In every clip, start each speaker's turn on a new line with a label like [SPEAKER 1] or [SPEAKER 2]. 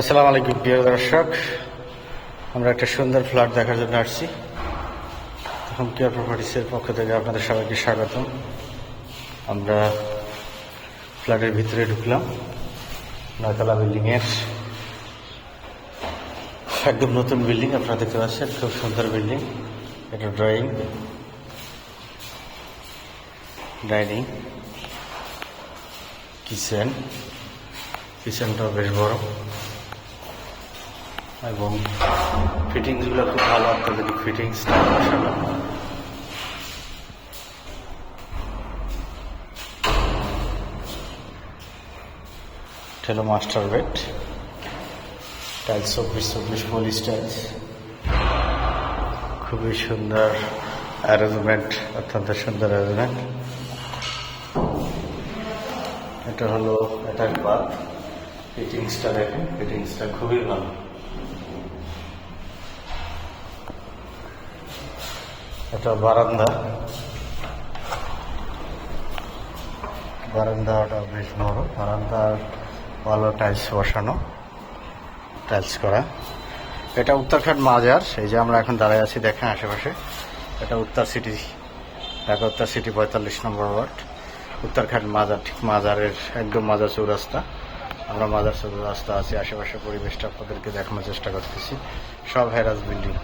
[SPEAKER 1] আসসালামু আলাইকুম, প্রিয় দর্শক। আমরা একটা সুন্দর ফ্ল্যাট দেখার জন্য আসছি। হোম কেয়ার প্রপার্টিসের পক্ষ থেকে আপনাদের সবাইকে স্বাগতম। আমরা ফ্ল্যাটের ভিতরে ঢুকলাম। নয়তলা বিল্ডিংয়ের একদম নতুন বিল্ডিং, আপনারা দেখতে পাচ্ছেন, খুব সুন্দর বিল্ডিং। এটা ড্রয়িং ডাইনিং কিচেন কিচেনটাও বেশ বড়। এবং ফিটিংসগুলো খুব ভালো অত্যাধুনিক ফিটিংস মশালা হলো মাস্টার বেড টাইলস চব্বিশ চব্বিশ পলিশ টাইলস খুবই সুন্দর অ্যারেঞ্জমেন্ট অত্যন্ত সুন্দর অ্যারেঞ্জমেন্ট এটা হলো অ্যাটাক বাথ ফিটিংসটা দেখেন ফিটিংসটা খুবই ভালো। এটা বারান্দা। বারান্দাটা বেশ বড়। বারান্দা ভালো টাইলস বসানো টাইলস করা। এটা উত্তরাখণ্ড মাজার সেই যে আমরা এখন দাঁড়ায় আছি, দেখেন আশেপাশে। এটা উত্তর সিটি ঢাকা উত্তর সিটি পঁয়তাল্লিশ নম্বর ওয়ার্ড উত্তরাখণ্ড মাজার, ঠিক মাজারের একদম মাজার চৌরাস্তা। আমরা মাজার চৌরাস্তা আছি আশেপাশে পরিবেশটা আপনাদেরকে দেখানোর চেষ্টা করতেছি। সব হ্যারাস বিল্ডিং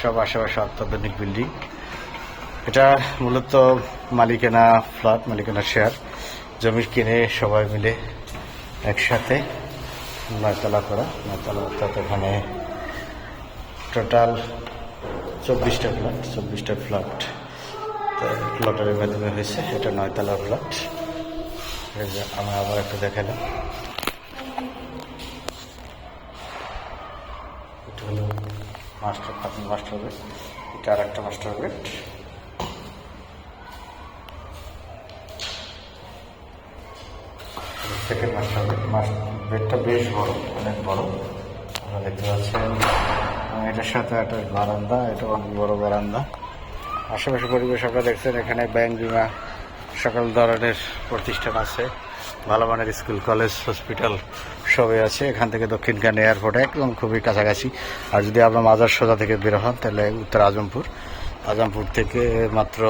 [SPEAKER 1] সব আশেপাশে অত্যাধুনিক বিল্ডিং এটা মূলত মালিকানা ফ্ল্যাট, মালিকানা শেয়ার। জমি কিনে সবাই মিলে একসাথে নয়তলা করা। নয়তলা অর্থাৎ এখানে টোটাল চব্বিশটা ফ্ল্যাট চব্বিশটা ফ্ল্যাট লটারির মাধ্যমে হয়েছে। এটা নয়তলা ফ্ল্যাট। আমি আবার একটু দেখালাম। এটা হলো মাস্টার মাস্টার বেড এটা আর একটা master bed second master bed বেডটা বেশ বড়, অনেক বড়। আপনারা দেখতে পাচ্ছেন এটার সাথে একটা বারান্দা, এটা অনেক বড় বারান্দা। আশেপাশে পরিবেশ আপনারা দেখছেন, এখানে ব্যাংক বিমা সকল ধরনের প্রতিষ্ঠান আছে। ভালো মানের স্কুল, কলেজ, হসপিটাল সবই আছে। এখান থেকে দক্ষিণকান এয়ারপোর্ট একদম খুবই কাছাকাছি। আর যদি আপনার মাজার সোজা থেকে বের হন, তাহলে উত্তর আজমপুর। আজমপুর থেকে মাত্র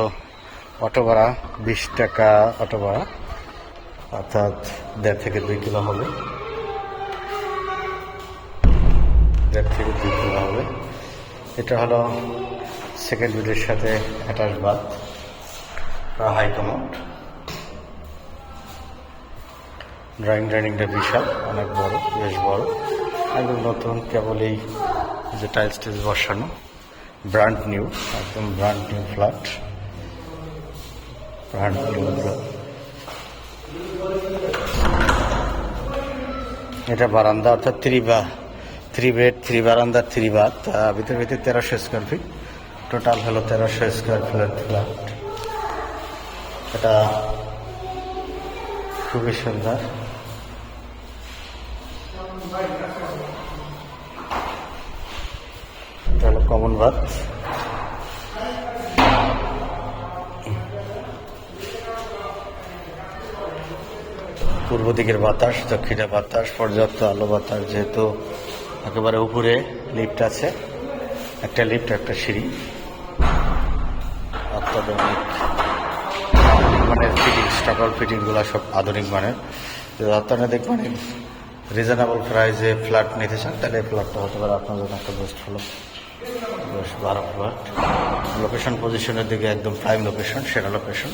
[SPEAKER 1] অটো ভাড়া বিশ টাকা অটো ভাড়া অর্থাৎ দেড় থেকে দুই কিলো হবে। দেড় থেকে দুই কিলো হবে। এটা হলো সেকেন্ড বেডের সাথে attach bath high commode drawing ডাইনিংটা বিশাল, অনেক বড়, বেশ বড়। একদম নতুন, কেবল এই যে টাইলস টাইলস বসানো। ব্র্যান্ড নিউ একদম brand new flat brand new এটা বারান্দা, অর্থাৎ থ্রি বা থ্রি বেড থ্রি বারান্দা থ্রি বাথ ভিতরে ভিতরে তেরোশো স্কোয়ার ফিট টোটাল হলো তেরোশো স্কোয়ার ফিট ফ্ল্যাট এটা খুবই সুন্দর। কমন বাথ পূর্ব দিকের বাতাস, দক্ষিণে বাতাস, পর্যাপ্ত আলো বাতাস যেহেতু একেবারে উপরে লিফট আছে। একটা লিফট একটা সিঁড়ি। অত্যাধুনিক মানের ফিটিং সকল ফিটিংগুলো সব আধুনিক মানের। যদি অত্যাধুনিক মানের রিজনেবল প্রাইসে ফ্ল্যাট নিতে চান, তাহলে ফ্ল্যাটটা হতে পারে আপনার জন্য একটা বেস্ট হলো। বেশ ভালো ফ্ল্যাট লোকেশন পজিশনের দিকে একদম প্রাইম লোকেশন সেরা লোকেশন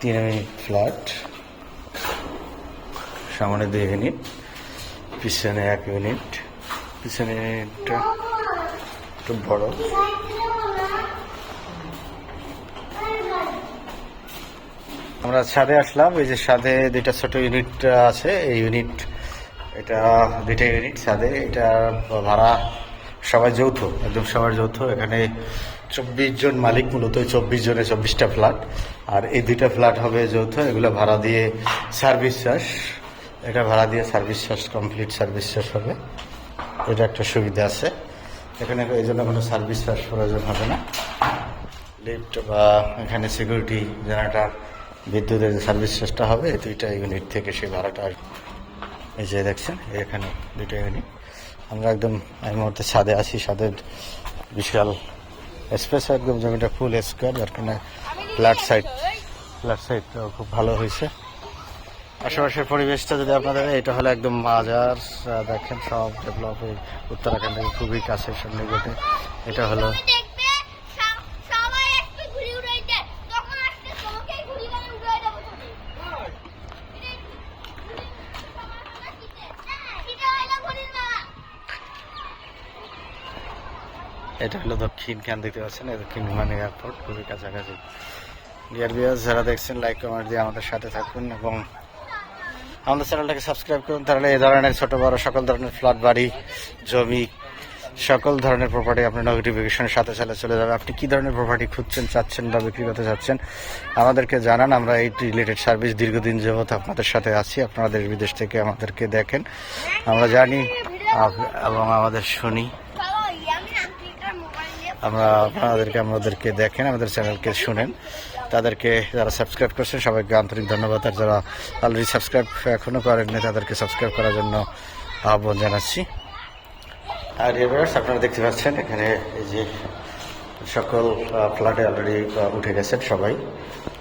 [SPEAKER 1] তিন মিনিট ফ্ল্যাট। সামনে দুই ইউনিট পিছনে এক ইউনিট পিছনে একটু বড়। আমরা ছাদে আসলাম, এই যে ছাদে দুইটা ছোট ইউনিট আছে। এই ইউনিট এটা দুইটা ইউনিট ছাদে। এটা ভাড়া সবাই যৌথ, একদম সবার যৌথ। এখানে চব্বিশ জন মালিক, মূলত চব্বিশ জনে চব্বিশটা ফ্ল্যাট। আর এই দুইটা ফ্ল্যাট হবে যৌথ, এগুলো ভাড়া দিয়ে সার্ভিস চার্জ। এটা ভাড়া দিয়ে service charge, complete service charge হবে। এটা একটা সুবিধা আছে। এখানে এই জন্য কোনো সার্ভিস চার্জ প্রয়োজন হবে না। লিফট বা এখানে সিকিউরিটি জেনারেটার বিদ্যুতের যে সার্ভিস চেষ্টা হবে দুইটা ইউনিট থেকে সেই ভাড়াটা। এই যে দেখছেন, এখানে দুইটা ইউনিট আমরা একদম এই মুহূর্তে ছাদে আছি, ছাদের বিশাল স্পেস একদম জমিটা ফুল স্কোয়ার যার কারণে ফ্ল্যাট সাইড ফ্ল্যাট সাইডটাও খুব ভালো হয়েছে। আশেপাশের পরিবেশটা যদি আপনাদের, এটা হলো একদম মাজার দেখেন সব ডেভেলপ উত্তরাখণ্ড থেকে খুবই কাছে সন্নিকটে এটা হলো
[SPEAKER 2] এটা হলো
[SPEAKER 1] দক্ষিণ খান দেখতে পাচ্ছেন? দক্ষিণ বিমান এয়ারপোর্ট খুবই কাছাকাছি। ডিয়ার বিয়ার্স যারা দেখছেন লাইক কমেন্ট দিয়ে আমাদের সাথে থাকুন এবং আমাদের চ্যানেলটাকে সাবস্ক্রাইব করুন। তাহলে এই ধরনের ছোট, বড়, সকল ধরনের ফ্ল্যাট বাড়ি, জমি, সকল ধরনের প্রপার্টি আপনার নোটিফিকেশনের সাথে সাথে চলে যাবে। আপনি কি ধরনের প্রপার্টি খুঁজছেন, চাচ্ছেন বা বিক্রি করতে চাচ্ছেন, আমাদেরকে জানান। আমরা এই রিলেটেড সার্ভিস দীর্ঘদিন যাবত আপনাদের সাথে আছি। আপনারা দেশ বিদেশ থেকে আমাদেরকে দেখেন। আমরা জানি এবং আমাদের শুনি
[SPEAKER 2] বাবা আমি আঙ্কেলটার মোবাইল নিয়ে
[SPEAKER 1] আমরা আপনাদেরকে, আমাদেরকে দেখেন, আমাদের চ্যানেলকে শুনেন। তাদেরকে যারা সাবস্ক্রাইব করছেন, সবাইকে আন্তরিক ধন্যবাদ। আর যারা অলরেডি সাবস্ক্রাইব এখনও করেননি, তাদেরকে সাবস্ক্রাইব করার জন্য আহ্বান জানাচ্ছি। আর এবার আপনারা দেখতে পাচ্ছেন, এখানে এই যে সকল ফ্ল্যাটে অলরেডি উঠে গেছেন সবাই।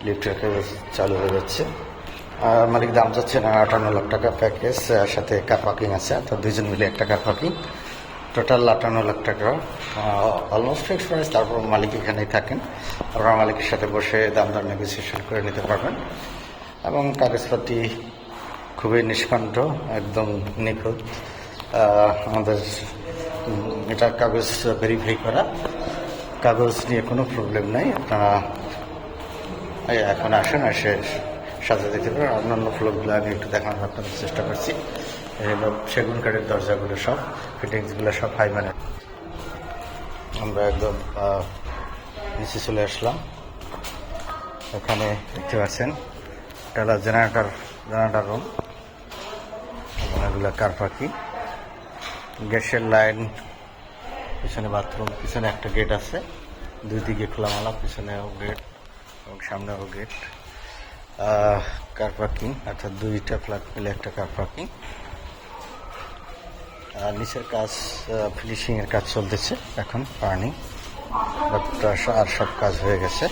[SPEAKER 1] লিফটের কাজ চালু হয়ে যাচ্ছে। মালিক দাম যাচ্ছে না, আটান্ন লাখ টাকা প্যাকেজ সাথে কার পার্কিং আছে। অর্থাৎ দুজন মিলে একটা কার পার্কিং টোটাল আটান্ন লাখ টাকা অলমোস্ট ফিক্স প্রাইস তারপর মালিক এখানেই থাকেন। আপনারা মালিকের সাথে বসে দাম দর নেগোসিয়েশন করে নিতে পারবেন। এবং কাগজপাতি খুবই নিষ্কণ্ঠ একদম নিখুঁত। আমাদের এটা কাগজ ভেরিফাই করা। কাগজ নিয়ে কোনো প্রবলেম নাই। আপনারা এখন আসেন, এসে সাজা দিতে পারেন। অন্যান্য ফ্লোরগুলো আমি একটু দেখানোর আপনাদের চেষ্টা করছি। হলো সেগুন কাঠের দরজাগুলো সব ফিটিংসগুলো সব হাই মানে। আমরা একদম নিচে চলে আসলাম। এখানে দেখতে পাচ্ছেন, এটা হলো জেনারেটার জেনারেটার রুম এবং এগুলো কার পাখি। গ্যাসের লাইন, পিছনে বাথরুম পিছনে একটা গেট আছে। দুই দিকে খোলামালা, পিছনেও গেট এবং সামনেও গেট কার পার্কিং অর্থাৎ দুইটা ফ্ল্যাট মিলে একটা কার পার্কিং নিচের কাজ ফিনিশিং এর কাজ চলতেছে এখন পার্নিং আর সব কাজ হয়ে গেছে।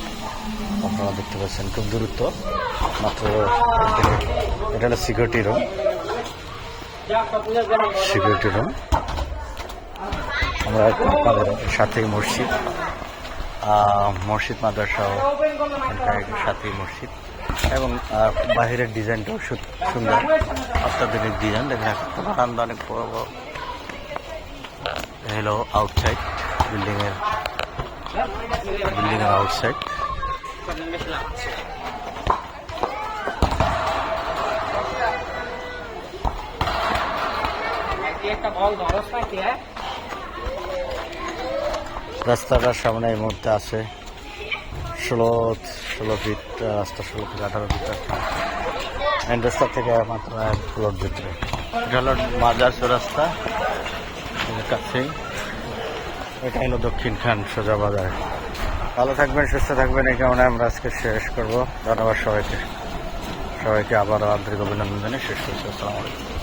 [SPEAKER 1] আপনারা দেখতে পাচ্ছেন খুব দ্রুত, মাত্র এটা হলো সিকিউরিটি রুম সিকিউরিটি রুম আমরা আপনাদের সাথেই মসজিদ মসজিদ মাদ্রাসাও সাথে মসজিদ। এবং বাহিরের ডিজাইনটাও সুন্দর। অত্যাধুনিক ডিজাইন দেখেন বারান্দা অনেক বড় বড় হলো আউটসাইড বিল্ডিং এর বিল্ডিং এর আউটসাইড রাস্তাটার সামনে এই মুহূর্তে আছে ষোলো ষোলো ফিট রাস্তা ষোলো ফিট, আঠারো ফিট মেন রাস্তা থেকে মাত্র এক ফ্লোর ভিতরে এটা হলো মাজার রাস্তা এটা হলো দক্ষিণ খান সোজা বাজার। ভালো থাকবেন, সুস্থ থাকবেন, এই কারণে আমরা আজকে শেষ করব। ধন্যবাদ সবাইকে। সবাইকে আবারও আন্তরিক অভিনন্দন জানিয়ে শেষ করছি। আসসালামু আলাইকুম।